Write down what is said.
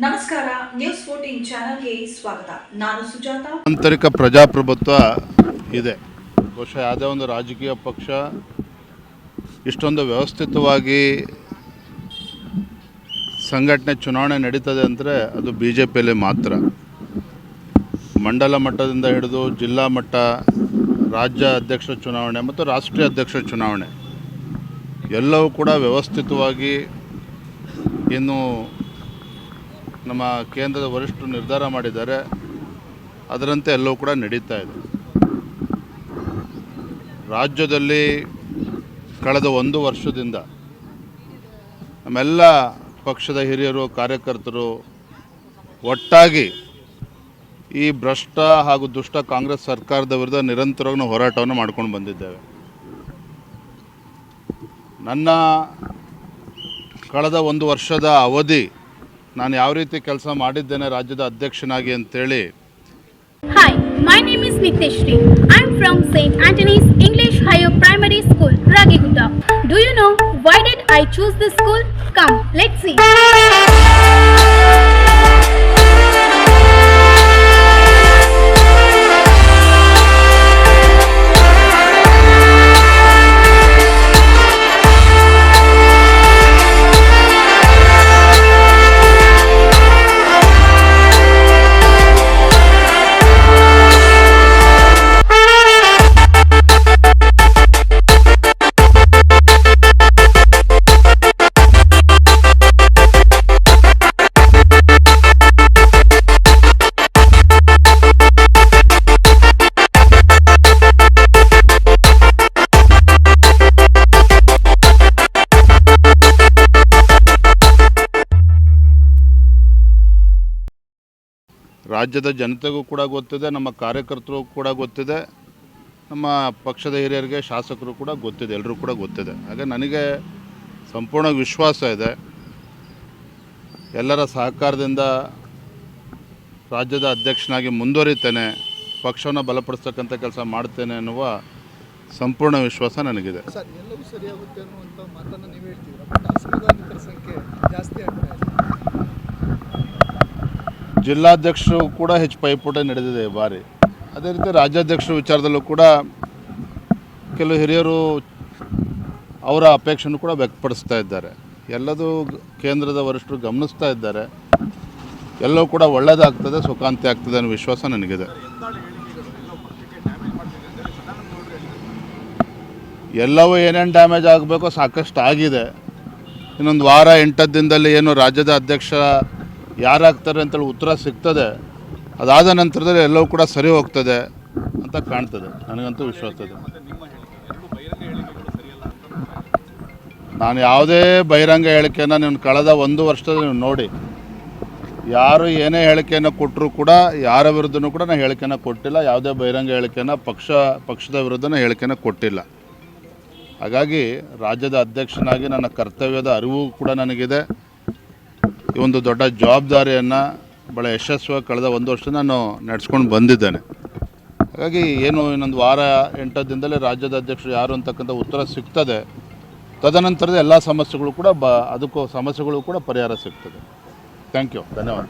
ನಮಸ್ಕಾರ ನ್ಯೂಸ್ ಸ್ವಾಗತ. ನಾನು ಸುಜಾತ. ಆಂತರಿಕ ಪ್ರಜಾಪ್ರಭುತ್ವ ಇದೆ. ಬಹುಶಃ ಯಾವುದೇ ಒಂದು ರಾಜಕೀಯ ಪಕ್ಷ ಇಷ್ಟೊಂದು ವ್ಯವಸ್ಥಿತವಾಗಿ ಸಂಘಟನೆ ಚುನಾವಣೆ ನಡೀತದೆ ಅಂದರೆ ಅದು ಬಿ ಜೆ ಪಿಯಲ್ಲಿ ಮಾತ್ರ. ಮಂಡಲ ಮಟ್ಟದಿಂದ ಹಿಡಿದು ಜಿಲ್ಲಾ ಮಟ್ಟ, ರಾಜ್ಯ ಅಧ್ಯಕ್ಷ ಚುನಾವಣೆ ಮತ್ತು ರಾಷ್ಟ್ರೀಯ ಅಧ್ಯಕ್ಷ ಚುನಾವಣೆ, ಎಲ್ಲವೂ ಕೂಡ ವ್ಯವಸ್ಥಿತವಾಗಿ ಇನ್ನು ನಮ್ಮ ಕೇಂದ್ರದ ವರಿಷ್ಠರು ನಿರ್ಧಾರ ಮಾಡಿದ್ದಾರೆ. ಅದರಂತೆ ಎಲ್ಲವೂ ಕೂಡ ನಡೀತಾ ಇದೆ. ರಾಜ್ಯದಲ್ಲಿ ಕಳೆದ ಒಂದು ವರ್ಷದಿಂದ ನಮ್ಮೆಲ್ಲ ಪಕ್ಷದ ಹಿರಿಯರು, ಕಾರ್ಯಕರ್ತರು ಒಟ್ಟಾಗಿ ಈ ಭ್ರಷ್ಟ ಹಾಗೂ ದುಷ್ಟ ಕಾಂಗ್ರೆಸ್ ಸರ್ಕಾರದ ವಿರುದ್ಧ ನಿರಂತರವಾಗಿ ಹೋರಾಟವನ್ನು ಮಾಡ್ಕೊಂಡು ಬಂದಿದ್ದೇವೆ. ನನ್ನ ಕಳೆದ ಒಂದು ವರ್ಷದ ಅವಧಿ ನಾನು ಯಾವ ರೀತಿ ಕೆಲಸ ಮಾಡಿದ್ದೇನೆ ರಾಜ್ಯದ ಅಧ್ಯಕ್ಷನಾಗಿ ಅಂತೇಳಿ Hi, my name is Niteshri. I'm from saint Anthony's English higher primary school Ragigudda Do you know why did I choose this school? Come, let's see. ರಾಜ್ಯದ ಜನತೆಗೂ ಕೂಡ ಗೊತ್ತಿದೆ, ನಮ್ಮ ಕಾರ್ಯಕರ್ತರು ಕೂಡ ಗೊತ್ತಿದೆ, ನಮ್ಮ ಪಕ್ಷದ ಹಿರಿಯರಿಗೆ ಶಾಸಕರು ಕೂಡ ಗೊತ್ತಿದೆ ಎಲ್ಲರೂ ಕೂಡ ಗೊತ್ತಿದೆ. ಹಾಗೆ ನನಗೆ ಸಂಪೂರ್ಣ ವಿಶ್ವಾಸ ಇದೆ. ಎಲ್ಲರ ಸಹಕಾರದಿಂದ ರಾಜ್ಯದ ಅಧ್ಯಕ್ಷನಾಗಿ ಮುಂದುವರಿತೇನೆ, ಪಕ್ಷವನ್ನು ಬಲಪಡಿಸ್ತಕ್ಕಂಥ ಕೆಲಸ ಮಾಡ್ತೇನೆ ಅನ್ನುವ ಸಂಪೂರ್ಣ ವಿಶ್ವಾಸ ನನಗಿದೆ. ಜಿಲ್ಲಾಧ್ಯಕ್ಷರು ಕೂಡ ಹೆಚ್ಚು ಪೈಪೋಟ ನಡೆದಿದೆ ಬಾರಿ. ಅದೇ ರೀತಿ ರಾಜ್ಯಾಧ್ಯಕ್ಷರ ವಿಚಾರದಲ್ಲೂ ಕೂಡ ಕೆಲವು ಹಿರಿಯರು ಅವರ ಅಪೇಕ್ಷೆಯನ್ನು ಕೂಡ ವ್ಯಕ್ತಪಡಿಸ್ತಾ ಇದ್ದಾರೆ. ಎಲ್ಲದೂ ಕೇಂದ್ರದ ವರಿಷ್ಠರು ಗಮನಿಸ್ತಾ ಇದ್ದಾರೆ. ಎಲ್ಲವೂ ಕೂಡ ಒಳ್ಳೆಯದಾಗ್ತದೆ ಸುಖಾಂತಿ ಆಗ್ತದೆ ಅನ್ನೋ ವಿಶ್ವಾಸ ನನಗಿದೆ. ಎಲ್ಲವೂ ಏನೇನು ಡ್ಯಾಮೇಜ್ ಆಗಬೇಕೋ ಸಾಕಷ್ಟು ಆಗಿದೆ ಇನ್ನೊಂದು ವಾರ ಎಂಟತ್ತು ದಿನದಲ್ಲಿ ಏನು ರಾಜ್ಯದ ಅಧ್ಯಕ್ಷ ಯಾರಾಗ್ತಾರೆ ಅಂತೇಳಿ ಉತ್ತರ ಸಿಗ್ತದೆ. ಅದಾದ ನಂತರದಲ್ಲಿ ಎಲ್ಲವೂ ಕೂಡ ಸರಿ ಹೋಗ್ತದೆ ಅಂತ ಕಾಣ್ತದೆ. ನನಗಂತೂ ವಿಶ್ವಾಸ ಇದೆ. ನಾನು ಯಾವುದೇ ಬಹಿರಂಗ ಹೇಳಿಕೆಯನ್ನು ನೀವು ಕಳೆದ ಒಂದು ವರ್ಷದಲ್ಲಿ ನೀವು ನೋಡಿ. ಯಾರು ಏನೇ ಹೇಳಿಕೆಯನ್ನು ಕೊಟ್ಟರೂ ಕೂಡ ಯಾರ ವಿರುದ್ಧನೂ ಕೂಡ ನಾನು ಹೇಳಿಕೆಯನ್ನು ಕೊಟ್ಟಿಲ್ಲ. ಯಾವುದೇ ಬಹಿರಂಗ ಹೇಳಿಕೆಯನ್ನು ಪಕ್ಷ, ಪಕ್ಷದ ವಿರುದ್ಧನ ಹೇಳಿಕೆಯನ್ನು ಕೊಟ್ಟಿಲ್ಲ. ಹಾಗಾಗಿ ರಾಜ್ಯದ ಅಧ್ಯಕ್ಷನಾಗಿ ನನ್ನ ಕರ್ತವ್ಯದ ಅರಿವು ಕೂಡ ನನಗಿದೆ. ಈ ಒಂದು ದೊಡ್ಡ ಜವಾಬ್ದಾರಿಯನ್ನು ಭಾಳ ಯಶಸ್ವಿಯಾಗಿ ಕಳೆದ ಒಂದು ವರ್ಷ ನಾನು ನಡೆಸ್ಕೊಂಡು ಬಂದಿದ್ದೇನೆ. ಹಾಗಾಗಿ ಏನು ಇನ್ನೊಂದು ವಾರ, ಎಂಟು ದಿನದಲ್ಲೇ ರಾಜ್ಯದ ಅಧ್ಯಕ್ಷರು ಯಾರು ಅಂತಕ್ಕಂಥ ಉತ್ತರ ಸಿಗ್ತದೆ. ತದನಂತರದ ಎಲ್ಲ ಸಮಸ್ಯೆಗಳು ಕೂಡ ಬ, ಅದಕ್ಕೂ ಸಮಸ್ಯೆಗಳು ಕೂಡ ಪರಿಹಾರ ಸಿಗ್ತದೆ. ಥ್ಯಾಂಕ್ ಯು ಧನ್ಯವಾದ.